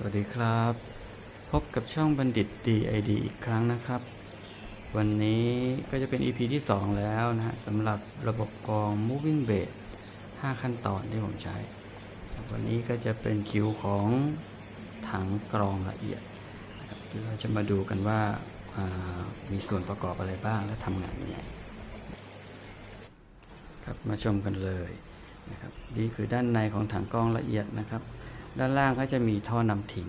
สวัสดีครับ พบกับช่องบัณฑิต DID อีกครั้งนะครับ วันนี้ก็จะเป็น EP ที่ 2 แล้วนะฮะสำหรับระบบกรอง Moving Base 5 ขั้นตอนที่ผมใช้ วันนี้ก็จะเป็นคิวของถังกรองละเอียดที่เราจะมาดูกันว่าอ่ามีส่วนประกอบอะไรบ้างและทำงานยังไงครับมาชมกันเลยนะครับนี่คือด้านในของถังกรองละเอียดนะครับ ด้านล่างก็จะมีท่อนำทิ้ง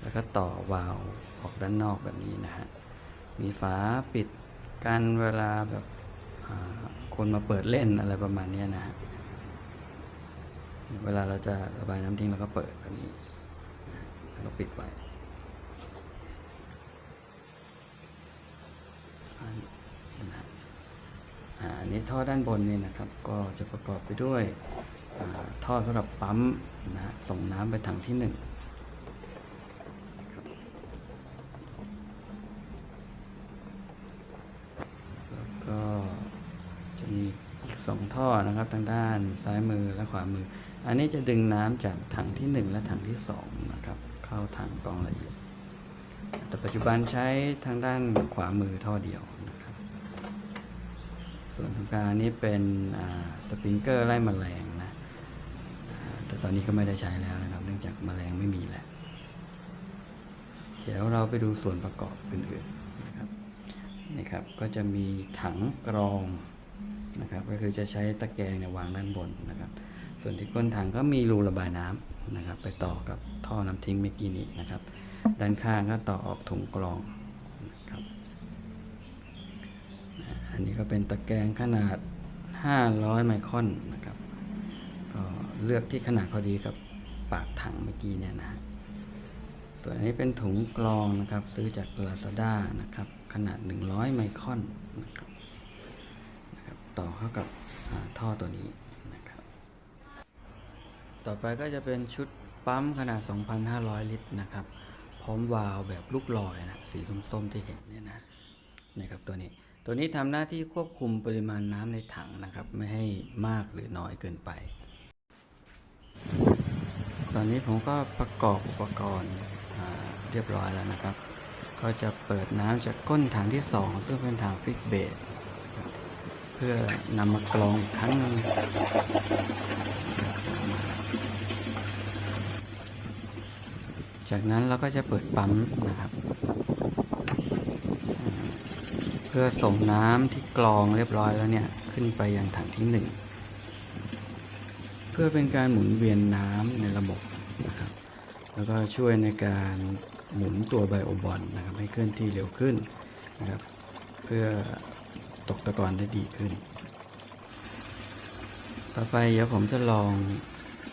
แล้วก็ต่อวาล์วออกด้านนอกแบบนี้นะฮะ มีฝาปิดกันเวลาแบบคนมาเปิดเล่นอะไรประมาณนี้นะฮะ เวลาเราจะระบายน้ำทิ้งเราก็เปิดแบบนี้ แล้วก็ปิดไว้อันนี้ท่อด้านบนนี่นะครับ ก็จะประกอบไปด้วย ท่อสำหรับปั๊มนะฮะส่งน้ำไปถังที่หนึ่งแล้วก็จะมีอีกสองท่อนะครับทางด้านซ้ายมือและขวามือ อันนี้จะดึงน้ำจากถังที่หนึ่งและถังที่สองนะครับ เข้าถังกรองละเอียด แต่ปัจจุบันใช้ทางด้านขวามือท่อเดียวนะครับส่วนทางกางนี้เป็นสปริงเกอร์ไล่แมลงนะ แต่ตอนนี้ก็ไม่ได้ใช้แล้วนะครับ เนื่องจากแมลงไม่มีแล้ว เดี๋ยวเราไปดูส่วนประกอบอื่นๆนะครับนี่ครับ ก็จะมีถังกรองนะครับ ก็คือจะใช้ตะแกรงเนี่ยวางด้านบนนะครับ ส่วนที่ก้นถังก็มีรูระบายน้ำนะครับ ไปต่อกับท่อน้ำทิ้งเมื่อกี้นี้นะครับ ด้านข้างก็ต่อออกถุงกรองนะครับ อันนี้ก็เป็นตะแกรงขนาด 500 ไมครอนนะครับ เลือกที่ขนาดพอดีกับปากถังเมื่อกี้เนี่ยนะ ส่วนอันนี้เป็นถุงกรองนะครับ ซื้อจาก Lazada นะครับ ขนาด 100 ไมครอนนะครับนะครับต่อเข้ากับท่อตัวนี้นะครับ ต่อไปก็จะเป็นชุดปั๊มขนาด 2,500 ลิตรนะครับ พร้อมวาล์วแบบลูกลอยนะ สีส้มๆที่เห็นเนี่ยนะนะครับตัวนี้ตัวนี้ทำหน้าที่ควบคุมปริมาณน้ำในถังนะครับ ไม่ให้มากหรือน้อยเกินไป อนนี้ผมก็ประกอบอุปกรณ์เรียบร้อยแล้วนะครับ ก็จะเปิดน้ำจากก้นถังที่ 2 ซึ่งเป็นถังฟิกเบสเพื่อนำมากรองอีกครั้งนึงจากนั้นเราก็จะเปิดปั๊มนะครับ เพื่อส่งน้ำที่กรองเรียบร้อยแล้วเนี่ย ขึ้นไปยังถังที่หนึ่ง พื่อเป็นการหมุนเวียนน้ำในระบบนะครับ แล้วก็ช่วยในการหมุนตัวไบโอบอลนะครับให้เคลื่อนที่เร็วขึ้นนะครับ เพื่อตกตะกอนได้ดีขึ้น ต่อไปเดี๋ยวผมจะลอง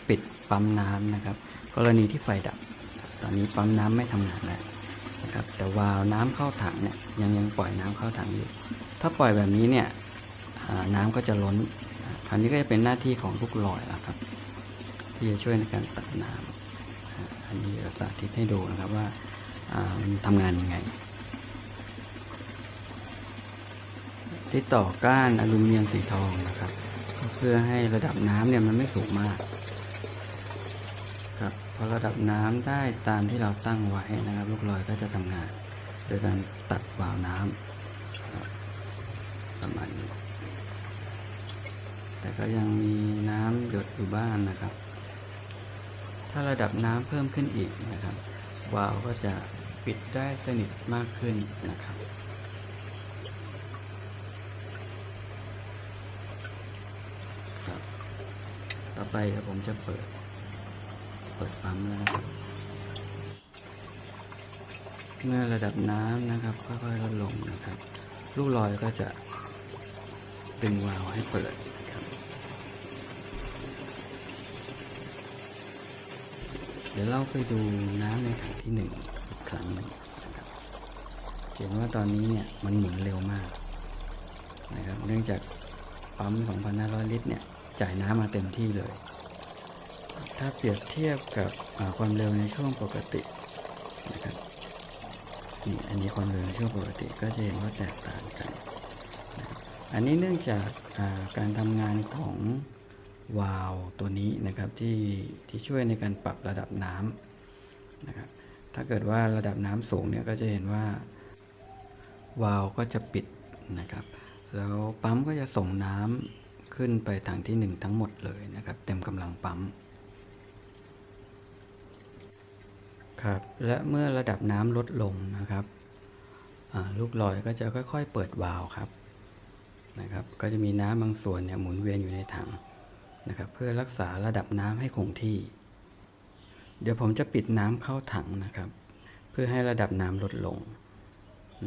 ปิดปั๊มน้ำนะครับ กรณีที่ไฟดับ ตอนนี้ปั๊มน้ำไม่ทำงานแล้วนะครับ แต่วาล์วน้ำเข้าถังเนี่ยยังยังปล่อยน้ำเข้าถังอยู่ ถ้าปล่อยแบบนี้เนี่ยน้ำก็จะล้น อ่าคราวนี้ก็จะเป็นหน้าที่ของลูกลอยแล้วครับ ที่จะช่วยในการตักน้ำอันนี้สาธิตให้ดูนะครับว่าามันทำงานยังไง ที่ต่อก้านอลูมิเนียมสีทองนะครับ เพื่อให้ระดับน้ำเนี่ยมันไม่สูงมากครับพอระดับน้ำได้ตามที่เราตั้งไว้นะครับ ลูกลอยก็จะทำงาน โดยการตัดวาล์วน้ำประมาณนี้ แต่ก็ยังมีน้ำหยดอยู่บ้างนะครับ ถ้าระดับน้ำเพิ่มขึ้นอีกนะครับ วาล์วก็จะปิดได้สนิทมากขึ้นนะครับ ครับ ต่อไปเดี๋ยวผมจะเปิด เปิดปั๊มแล้วนะครับเมื่อระดับน้ำนะครับค่อยๆลดลงนะครับ ลูกลอยก็จะดึงวาล์วให้เปิดครับ เดี๋ยวเราไปดูน้ำในถังที่หนึ่งอีกครั้งหนึ่งนะครับเห็นว่าตอนนี้เนี่ยมันหมุนเร็วมากนะครับเนื่องจากปั๊ม 2,500 ลิตรเนี่ยจ่ายน้ำมาเต็มที่เลย ถ้าเปรียบเทียบกับความเร็วในช่วงปกตินะครับนี่อันนี้ความเร็วในช่วงปกติก็จะเห็นว่าแตกต่างกัน อันนี้เนื่องจากการทำงานของ วาล์วตัวนี้นะครับที่ที่ช่วยในการปรับระดับน้ำนะครับถ้าเกิดว่าระดับน้ำสูงเนี่ยก็จะเห็นว่าวาล์วก็จะปิดนะครับแล้วปั๊มก็จะส่งน้ำขึ้นไปทางที่ 1 ทั้งหมดเลยนะครับเต็มกำลังปั๊มครับและเมื่อระดับน้ำลดลงนะครับลูกลอยก็จะค่อย ๆ เปิดวาล์วครับนะครับ ก็จะมีน้ำบางส่วนเนี่ยหมุนเวียนอยู่ในถัง นะครับเพื่อรักษาระดับน้ำให้คงที่ เดี๋ยวผมจะปิดน้ำเข้าถังนะครับ เพื่อให้ระดับน้ำลดลง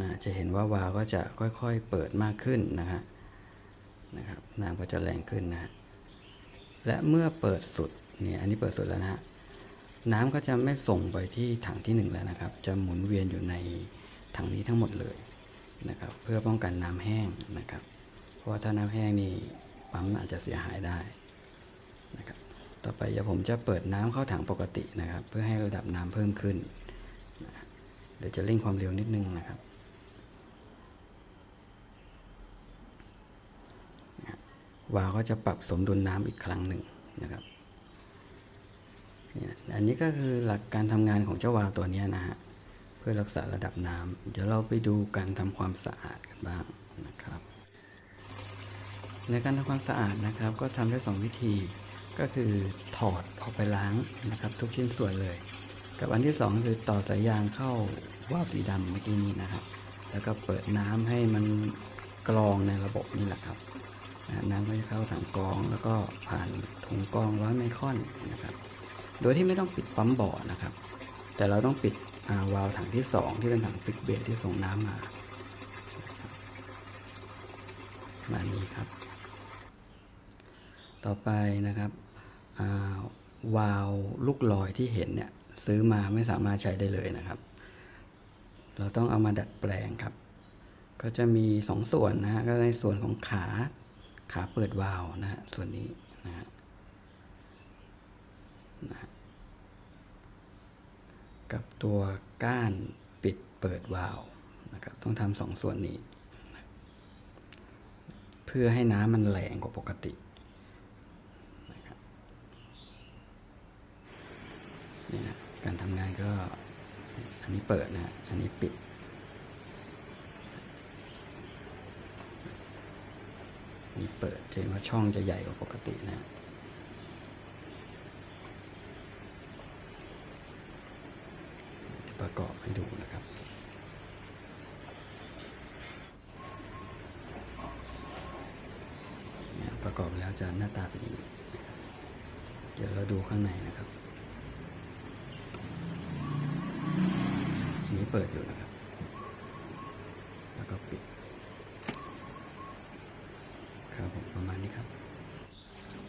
นะจะเห็นว่าวาล์วก็จะค่อยๆเปิดมากขึ้นนะฮะนะครับน้ำก็จะแรงขึ้นนะ และเมื่อเปิดสุดเนี่ยอันนี้เปิดสุดแล้วนะฮะน้ำก็จะไม่ส่งไปที่ถังที่หนึ่งแล้วนะครับ จะหมุนเวียนอยู่ในถังนี้ทั้งหมดเลยนะครับ เพื่อป้องกันน้ำแห้งนะครับ เพราะว่าถ้าน้ำแห้งนี่ปั๊มอาจจะเสียหายได้ ต่อไปเดี๋ยวผมจะเปิดน้ำเข้าถังปกตินะครับ เพื่อให้ระดับน้ำเพิ่มขึ้นนะเดี๋ยวจะเร่งความเร็วนิดนึงนะครับนะวาก็จะปรับสมดุลน้ำอีกครั้งหนึ่งนะครับอันนี้ก็คือหลักการทำงานของเจ้าวาวตัวนี้นะฮะเพื่อรักษาระดับน้ำเดี๋ยวเราไปดูการทำความสะอาดกันบ้างนะครับ ในการทำความสะอาดนะครับ ก็ทำได้สองวิธี ก็คือถอดออกไปล้างนะครับ ทุกชิ้นส่วนเลย กับอันที่สองคือต่อสายยางเข้าวาวสีดำเมื่อกี้นี้นะครับ แล้วก็เปิดน้ำให้มันกรองในระบบนี่แหละครับ น้ำก็จะเข้าถังกรองแล้วก็ผ่านถุงกรองร้อยไมครอนนะครับ โดยที่ไม่ต้องปิดปั๊มบ่อนะครับ แต่เราต้องปิดาวาล์วถังที่สองที่เป็นถังฟิกเบสที่ส่งน้ำมามานี้ครับ ต่อไปนะครับาวาล์วลูกลอยที่เห็นเนี่ยซื้อมาไม่สามารถใช้ได้เลยนะครับ เราต้องเอามาดัดแปลงครับ ก็จะมีสองส่วนนะฮะก็ในส่วนของขาขาเปิดวาล์วนะฮะส่วนนี้นะฮะนะกับตัวก้านปิดเปิดวาล์วนะครับต้องทำสองส่วนนี้นะเพื่อให้น้ำมันแรงกว่าปกติ นี่นะการทำงานก็อันนี้เปิดนะอันนี้ปิด นี่เปิดเห็นว่าช่องจะใหญ่กว่าปกตินะจะประกอบให้ดูนะครับนี่ประกอบแล้วจะหน้าตาเป็นอย่างนี้เดี๋ยวเราดูข้างในนะครับ นี้เปิดอยู่นะครับ แล้วก็ปิด ครับผมประมาณนี้ครับ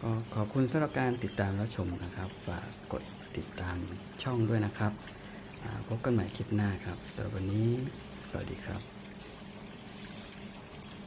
ก็ขอบคุณสำหรับการติดตามและชมนะครับ ฝากกดติดตามช่องด้วยนะครับ พบกันใหม่คลิปหน้าครับสำหรับวันนี้ สวัสดีครับ